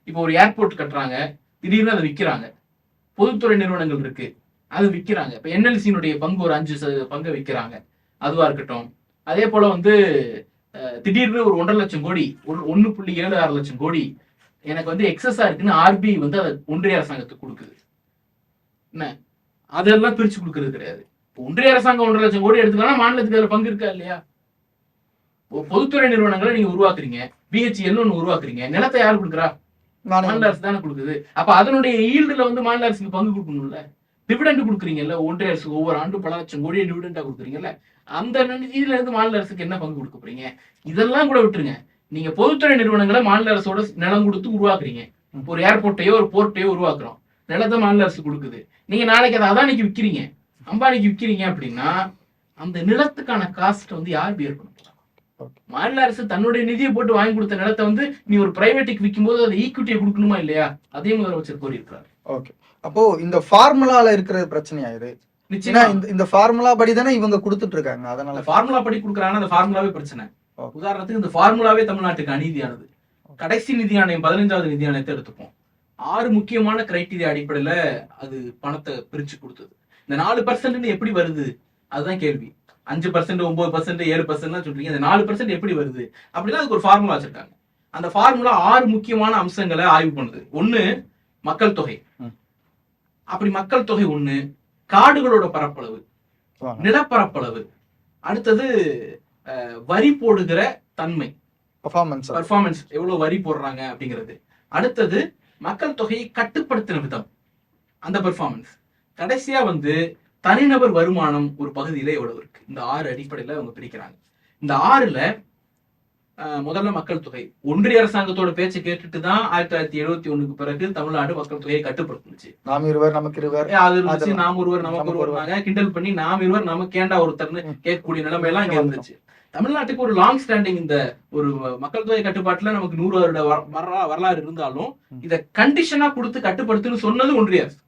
இப்போ ஒரு ஏர்போர்ட் கட்டுறாங்க. திடீர்னு அதை விற்கிறாங்க பொதுத்துறை நிறுவனங்கள் இருக்கு. அது விற்கிறாங்க இப்ப என்எல்சியினுடைய பங்கு ஒரு அஞ்சு சதவீத பங்கை விற்கிறாங்க அதுவா இருக்கட்டும். அதே போல வந்து திடீர்னு ஒரு ஒன்றரை லட்சம் கோடி ஒரு ஒண்ணு புள்ளி ஏழு ஆறு லட்சம் கோடி எனக்கு வந்து எக்ஸஸா இருக்குன்னு ஆர்பிஐ வந்து அதை ஒன்றிய அரசாங்கத்துக்கு கொடுக்குது. என்ன? அதெல்லாம் பிரிச்சு கொடுக்கறது கிடையாது. ஒன்றிய அரசாங்கம் ஒன்றரை லட்சம் கோடி எடுத்துக்கலாம் மாநிலத்துக்கு அதுல பங்கு இருக்கா இல்லையா? பொதுத்துறை நிறுவனங்களை நீங்க உருவாக்குறீங்க. பிஹெச்எல் ஒன்று உருவாக்குறீங்க. நிலத்தை யார் கொடுக்குறா? மாநில அரசு தானே கொடுக்குது. அப்ப அதனுடைய ஈல்டுல வந்து மாநில அரசுக்கு பங்கு கொடுக்கணும்ல? டிவிடெண்ட் கொடுக்குறீங்கல்ல? ஒன்றிய அரசு ஒவ்வொரு ஆண்டும் பல லட்சம் கோடியை டிவிடெண்டா கொடுக்குறீங்கல்ல? அந்த நிதியில இருந்து மாநில அரசுக்கு என்ன பங்கு கொடுக்க போறீங்க? இதெல்லாம் கூட விட்டுருங்க. நீங்க பொதுத்துறை நிறுவனங்களை மாநில அரசோட நிலம் கொடுத்து உருவாக்குறீங்க. ஒரு ஏர்போர்ட்டையோ ஒரு போர்ட்டையோ உருவாக்குறோம். நிலத்தை மாநில அரசு கொடுக்குது. நீங்க நாளைக்கு அதை அதானிக்கு விற்கிறீங்க அம்பானிக்கு விற்கிறீங்க அப்படின்னா அந்த நிலத்துக்கான காஸ்ட் வந்து யார் பேர். மாநில அரசு தன்னுடைய நிதியை போட்டு வாங்கி கொடுத்த நிலத்தை வந்து நீ ஒரு பிரைவேட்டுக்கு விற்கும் போது அதை ஈக்விட்டியை கொடுக்கணுமா இல்லையா? அதே முதலமைச்சர் கோரியிருக்கிறார். ஓகே அப்போ இந்த ஃபார்முலால இருக்கிற பிரச்சனையா இது நிச்சயமா. இந்த இந்த ஃபார்முலா படி தானே இவங்க கொடுத்துட்டு இருக்காங்க. அதனால ஃபார்முலா படி கொடுக்குறாங்கன்னா அந்த ஃபார்முலாவே பிரச்சனை. உதாரணத்துக்கு இந்த ஃபார்முலாவே தமிழ்நாட்டுக்கு அநீதியானது. கடைசி நிதி ஆணையம் பதினஞ்சாவது நிதி ஆணையத்தை எடுத்துப்போம். ஆறு முக்கியமான கிரைட்டீரியா அடிப்படையில அது பணத்தை பிரிச்சு கொடுத்தது. இந்த நாலு பர்சன்ட்னு எப்படி வருது? அதுதான் கேள்வி. அஞ்சு பர்சன்ட் ஒன்பது பர்சன்ட் ஏழு பர்சன்ட் சொல்றீங்க. இந்த நாலு பர்சன்ட் எப்படி வருது? அப்படின்னா அதுக்கு ஒரு ஃபார்முலா வச்சிருக்காங்க. அந்த ஃபார்முலா ஆறு முக்கியமான அம்சங்களை ஆய்வு பண்ணுது. ஒண்ணு மக்கள் தொகை. அப்படி மக்கள் தொகை ஒண்ணு காடுகளோட பரப்பளவு. நிலப்பரப்பளவு. அடுத்தது வரி போடுகிற தன்மை. பெர்ஃபார்மன்ஸ் பர்ஃபார்மன்ஸ் எவ்வளவு வரி போடுறாங்க அப்படிங்கிறது. அடுத்தது மக்கள் தொகையை கட்டுப்படுத்தின விதம். அந்த பெர்ஃபார்மன்ஸ் கடைசியா வந்து தனிநபர் வருமானம் ஒரு பகுதியில எவ்வளவு இருக்கு? இந்த ஆறு அடிப்படையில அவங்க பிரிக்கிறாங்க. இந்த ஆறுல முதல்ல மக்கள் தொகை. ஒன்றிய அரசாங்கத்தோட பேச்சை கேட்டுட்டு தான் ஆயிரத்தி தொள்ளாயிரத்தி எழுபத்தி ஒண்ணுக்கு பிறகு தமிழ்நாடு மக்கள் தொகையை கட்டுப்படுத்துச்சு நாம் இருவர் நமக்கு இருவர். அது இருந்துச்சு. நாம் ஒருவர் நமக்கு ஒருவர்னாங்க கிண்டல் பண்ணி நாம் இருவர் நமக்கு ஏண்டா ஒருத்தர்னு. கேட்கக்கூடிய நிலைமை எல்லாம் இங்க இருந்துச்சு. தமிழ்நாட்டுக்கு ஒரு லாங் ஸ்டாண்டிங் இந்த ஒரு மக்கள் தொகை கட்டுப்பாட்டுல நமக்கு நூறு வருட வர- வரலா- வரலாறு இருந்தாலும். இத கண்டிஷனா கொடுத்து கட்டுப்படுத்துன்னு சொன்னது ஒன்றிய அரசு.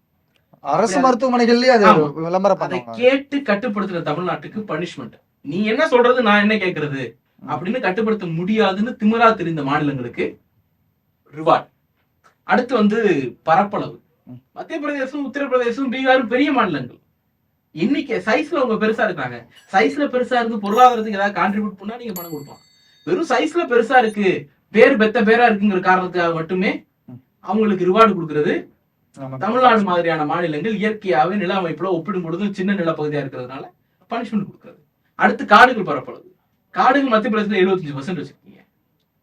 அரசு மருத்துவமனைகள்லயே அது. விளம்பரம் அதை கேட்டு கட்டுப்படுத்துற தமிழ்நாட்டுக்கு பனிஷ்மெண்ட் நீ என்ன சொல்றது நான் என்ன கேக்குறது அப்படின்னு கட்டுப்படுத்த முடியாதுன்னு திமிரா தெரிந்த மாநிலங்களுக்கு ரிவார்ட் அடுத்து வந்து பரப்பளவு. மத்திய பிரதேசம் உத்தரப்பிரதேசம் பீகாரும் பெரிய மாநிலங்கள் எண்ணிக்கை சைஸ்ல அவங்க பெருசா இருக்காங்க சைஸ்ல பெருசா இருந்து பொருளாதாரத்துக்கு ஏதாவது கான்ட்ரிபியூட் பண்ணா நீங்க பணம் கொடுக்கலாம் வெறும் சைஸ்ல பெருசா இருக்கு பேர் பெத்த பேரா இருக்குங்கிற காரணத்துக்காக மட்டுமே. அவங்களுக்கு ரிவார்டு கொடுக்கறது. தமிழ்நாடு மாதிரியான மாநிலங்கள் இயற்கையாகவே நில அமைப்புல ஒப்பிடும் பொழுது சின்ன நிலப்பகுதியா இருக்கிறதுனால பனிஷ்மெண்ட் கொடுக்குறது அடுத்து காடுகள் பரப்பளவு. காடுகள் மத்திய பிரதேசத்துல எழுபத்தஞ்சு பர்சன்ட் வச்சிருக்கீங்க.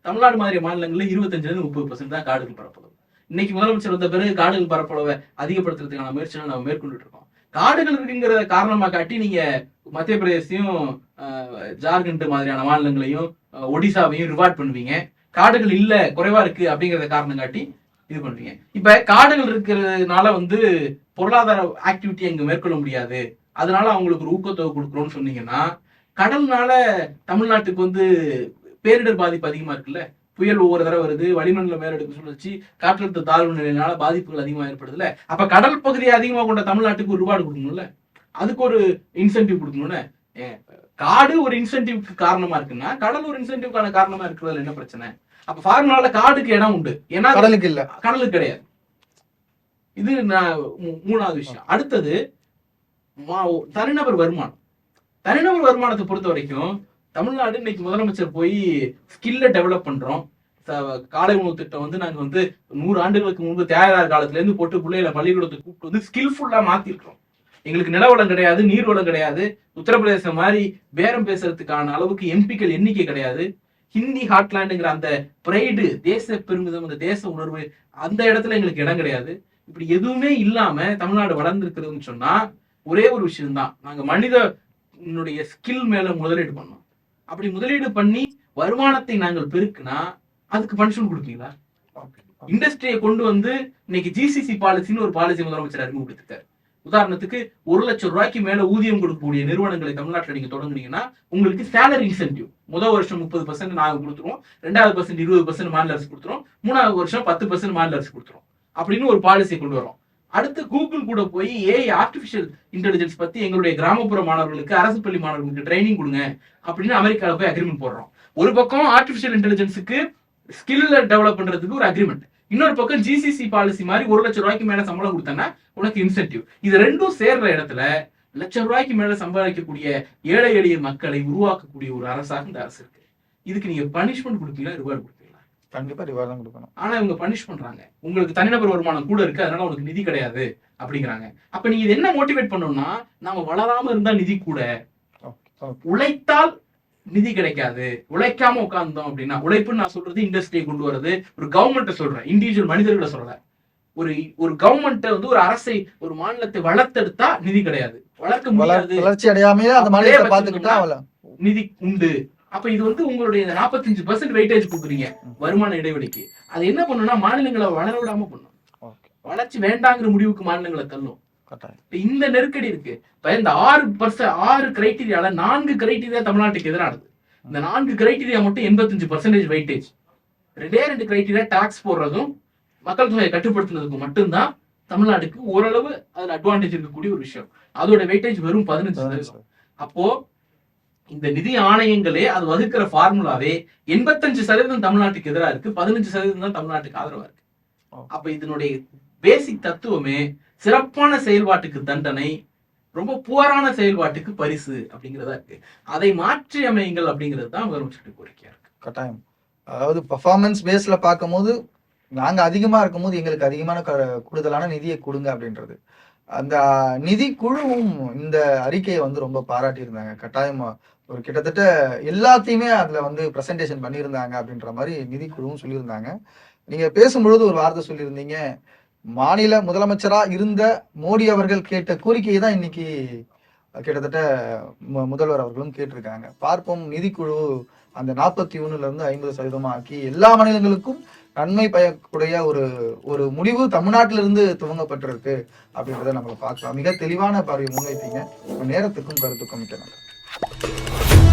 தமிழ்நாடு மாதிரி மாநிலங்கள்ல இருபத்தஞ்சுல இருந்து முப்பது பர்சன்ட் தான் காடுகள் பரப்பளவு. இன்னைக்கு முதலமைச்சர் வந்த பிறகு காடுகள் பரப்பளவை அதிகப்படுத்துறதுக்கான முயற்சிகளை நம்ம மேற்கொண்டுட்டு இருக்கோம். காடுகள் இருக்குங்கிறத காரணமா காட்டி நீங்க மத்திய பிரதேசத்தையும் ஜார்க்கண்ட் மாதிரியான மாநிலங்களையும் ஒடிசாவையும் ரிவார்ட் பண்ணுவீங்க. காடுகள் இல்ல குறைவா இருக்கு அப்படிங்கறத காரணம் காட்டி இது பண்றீங்க. இப்ப காடுகள் இருக்கிறதுனால வந்து பொருளாதார ஆக்டிவிட்டி அங்க மேற்கொள்ள முடியாது. அதனால அவங்களுக்கு ஒரு ஊக்கத்தொகை கொடுக்குறோம்னு சொன்னீங்கன்னா கடல்னால தமிழ்நாட்டுக்கு வந்து பேரிடர் பாதிப்பு அதிகமா இருக்குல்ல? புயல் ஒவ்வொரு தடவை வருது வளிமண்டல மேலடுக்கு சுழற்சி காற்றழுத்த தாழ்வு நிலையினால பாதிப்புகள் அதிகமா ஏற்படுதுல அப்ப கடல் பகுதியை அதிகமாக கொண்ட தமிழ்நாட்டுக்கு ஒரு ரூபாடு கொடுக்கணும்ல? அதுக்கு ஒரு இன்சென்டிவ் கொடுக்கணும்ல? காடு ஒரு இன்சென்டிவ்க்கு காரணமா இருக்குன்னா கடல் ஒரு இன்சென்டிவ்க்கான காரணமா இருக்கிறதுல என்ன பிரச்சனை? அப்ப ஃபார்முலால காடுக்கு இடம் உண்டு. ஏன்னா கடலுக்கு இல்ல. கடலுக்கு கிடையாது. இது மூணாவது விஷயம். அடுத்தது தனிநபர் வருமானம். தனிநபர் வருமானத்தை பொறுத்த வரைக்கும் தமிழ்நாடு இன்னைக்கு முதலமைச்சர் போய் ஸ்கில்ல டெவலப் பண்றோம். காலை உணவு திட்டம் வந்து நாங்க வந்து நூறு ஆண்டுகளுக்கு முன்பு தேவையார் காலத்துல இருந்து போட்டு பிள்ளைகளை பள்ளிக்கூடத்துக்கு கூப்பிட்டு வந்து ஸ்கில்ஃபுல்லா மாத்திருக்கிறோம் எங்களுக்கு நிலவளம் கிடையாது நீர்வளம் கிடையாது. உத்தரப்பிரதேசம் மாதிரி பேரம் பேசுறதுக்கான அளவுக்கு எம்பிக்கள் எண்ணிக்கை கிடையாது. ஹிந்தி ஹாட்லாண்டுங்கிற அந்த பிரைடு தேச பெருமிதம் அந்த தேச உணர்வு அந்த இடத்துல எங்களுக்கு இடம் கிடையாது. இப்படி எதுவுமே இல்லாம தமிழ்நாடு வளர்ந்துருக்குதுன்னு சொன்னா ஒரே ஒரு விஷயம்தான். நாங்க மனிதனுடைய ஸ்கில் மேல முதலீடு பண்ணோம். அப்படி முதலீடு பண்ணி வருமானத்தை நாங்கள் பெருக்குனா அதுக்கு பனிஷ்மெண்ட் கொடுப்பீங்களா இண்டஸ்ட்ரியை கொண்டு வந்து இன்னைக்கு ஜிசிசி பாலிசின்னு ஒரு பாலிசி முதலமைச்சர் அறிமுகப்படுத்திருக்காரு. உதாரணத்துக்கு ஒரு லட்சம் ரூபாய்க்கு மேல ஊதியம் கொடுக்கக்கூடிய நிறுவனங்களை தமிழ்நாட்டில் நீங்க தொடங்குனீங்கன்னா உங்களுக்கு சேலரி இன்சென்டிவ் முதல் வருஷம் முப்பது பர்சன்ட் நாங்கள் கொடுத்துருவோம். ரெண்டாவது பர்சன்ட் இருபது பர்சன்ட் மாநில அரசு கொடுத்துரும் மூணாவது வருஷம் பத்து பர்சன்ட் மாநில அரசு கொடுத்துரும் அப்படின்னு ஒரு பாலிசி கொண்டு வரோம் அடுத்து கூகுள் கூட போய் ஏஐ ஆர்டிபிஷியல் இன்டெலிஜென்ஸ் பத்தி எங்களுடைய கிராமப்புற மாணவர்களுக்கு அரசு பள்ளி மாணவர்களுக்கு ட்ரைனிங் கொடுங்க அப்படின்னு அமெரிக்காவில் போய் அக்ரிமெண்ட் போடுறோம். ஒரு பக்கம் ஆர்டிபிஷியல் இன்டெலிஜென்ஸுக்கு ஸ்கில்ல டெவலப் பண்றதுக்கு ஒரு அக்ரிமெண்ட் இன்னொரு பக்கம் ஜிசிசி பாலிசி மாதிரி ஒரு லட்சம் ரூபாய்க்கு மேல சம்பளம் கொடுத்தனா உனக்கு இன்சென்டிவ் இது ரெண்டும் சேர்ற இடத்துல லட்சம் ரூபாய்க்கு மேல சம்பாதிக்கக்கூடிய ஏழை எளிய மக்களை உருவாக்கக்கூடிய ஒரு அரசாக இந்த அரசு இருக்கு. இதுக்கு நீங்க பனிஷ்மெண்ட் கொடுப்பீங்களா ரிவார்டு கொடுப்பீங்களா? கண்டிப்பா ரிவார்ட் தான் கொடுக்கணும். ஆனா இவங்க பனிஷ் பண்றாங்க. உங்களுக்கு தனிநபர் வருமானம் கூட இருக்கு அதனால உனக்கு நிதி கிடையாது அப்படிங்கிறாங்க. அப்ப நீங்க இது என்ன மோட்டிவேட் பண்ணணும்னா நாம வளராம இருந்தா நிதி கூட உழைத்தால் நிதி கிடைக்காது. உழைக்காம உட்கார்ந்தோம் அப்படின்னா உழைப்புன்னு நான் சொல்றது இண்டஸ்ட்ரியை கொண்டு வரது ஒரு கவர்மெண்ட்டை சொல்றேன். இண்டிவிஜுவல் மனிதர்களை சொல்லல. ஒரு ஒரு கவர்மெண்ட் வந்து ஒரு அரசை ஒரு மாநிலத்தை வளர்த்தெடுத்தா நிதி கிடையாது. வளர்க்க வளர் முடியாது. வளர்ச்சி அடையாமையே அந்த மாநிலத்தை பார்த்துக்கிட்டா நிதி உண்டு. அப்ப இது வந்து உங்களுடைய நாற்பத்தஞ்சு பர்சன்ட் வெயிட்டேஜ் கொடுக்குறீங்க வருமான இடைவெளிக்கு. அது என்ன பண்ணும்னா மாநிலங்களை வளர விடாம பண்ணும். வளர்ச்சி வேண்டாங்கிற முடிவுக்கு மாநிலங்களை தள்ளும். இந்த நெருக்கடி இருக்கு. இப்ப இந்த ஆறு பர்சன்ட் ஆறு கிரைட்டீரியால நான்கு கிரைட்டீரியா தமிழ்நாட்டுக்கு எதிரானது. இந்த நான்கு கிரைட்டீரியா மட்டும் எண்பத்தஞ்சு பர்சன்டேஜ் வெயிட்டேஜ் ரெண்டே ரெண்டு கிரைட்டீரியா டாக்ஸ் போடுறதும் மக்கள் தொகையை கட்டுப்படுத்துனதுக்கு மட்டும்தான் தமிழ்நாட்டுக்கு ஓரளவு அதுல அட்வான்டேஜ் இருக்கக்கூடிய ஒரு விஷயம். அதோட வெயிட்டேஜ் வெறும் பதினஞ்சு சதவீதம். அப்போ இந்த நிதி ஆணையங்களே அது வகுக்கிற ஃபார்முலாவே எண்பத்தஞ்சு சதவீதம் தமிழ்நாட்டுக்கு எதிராக இருக்கு பதினஞ்சு சதவீதம் தான் தமிழ்நாட்டுக்கு ஆதரவா இருக்கு. அப்ப இதனுடைய பேசிக் தத்துவமே சிறப்பான செயல்பாட்டுக்கு தண்டனை ரொம்ப புவரான செயல்பாட்டுக்கு பரிசு அப்படிங்கிறதா இருக்கு. அதை மாற்றி அமையுங்கள் அப்படிங்கிறது தான் முதலமைச்சருடைய கோரிக்கையா இருக்கு. கட்டாயம். அதாவது பர்ஃபார்மன்ஸ் பேஸ்ல பார்க்கும்போது நாங்க அதிகமா இருக்கும்போது எங்களுக்கு அதிகமான க- கூடுதலான நிதியை கொடுங்க அப்படின்றது. அந்த நிதி குழுவும் இந்த அறிக்கையை வந்து ரொம்ப பாராட்டியிருந்தாங்க கட்டாயம் ஒரு கிட்டத்தட்ட எல்லாத்தையுமே அதுல வந்து பிரசன்டேஷன் பண்ணியிருந்தாங்க அப்படின்ற மாதிரி நிதி குழுவும் சொல்லியிருந்தாங்க. நீங்க பேசும்பொழுது ஒரு வார்த்தை சொல்லியிருந்தீங்க. மாநில முதலமைச்சரா இருந்த மோடி அவர்கள் கேட்ட கோரிக்கையை தான் இன்னைக்கு கிட்டத்தட்ட மு- முதல்வர் அவர்களும் கேட்டிருக்காங்க. பார்ப்போம் நிதிக்குழு அந்த நாற்பத்தி ஒண்ணுல இருந்து ஐம்பது சதவீதமா ஆக்கி எல்லா மாநிலங்களுக்கும் நன்மை பயக்கூடிய ஒரு ஒரு முடிவு தமிழ்நாட்டிலிருந்து துவங்கப்பட்டிருக்கு அப்படின்றத நம்ம பார்க்கலாம். மிக தெளிவான பார்வை முன்வைத்தீங்க. நேரத்துக்கும் கருத்துக்கும் மிக்க நன்றி.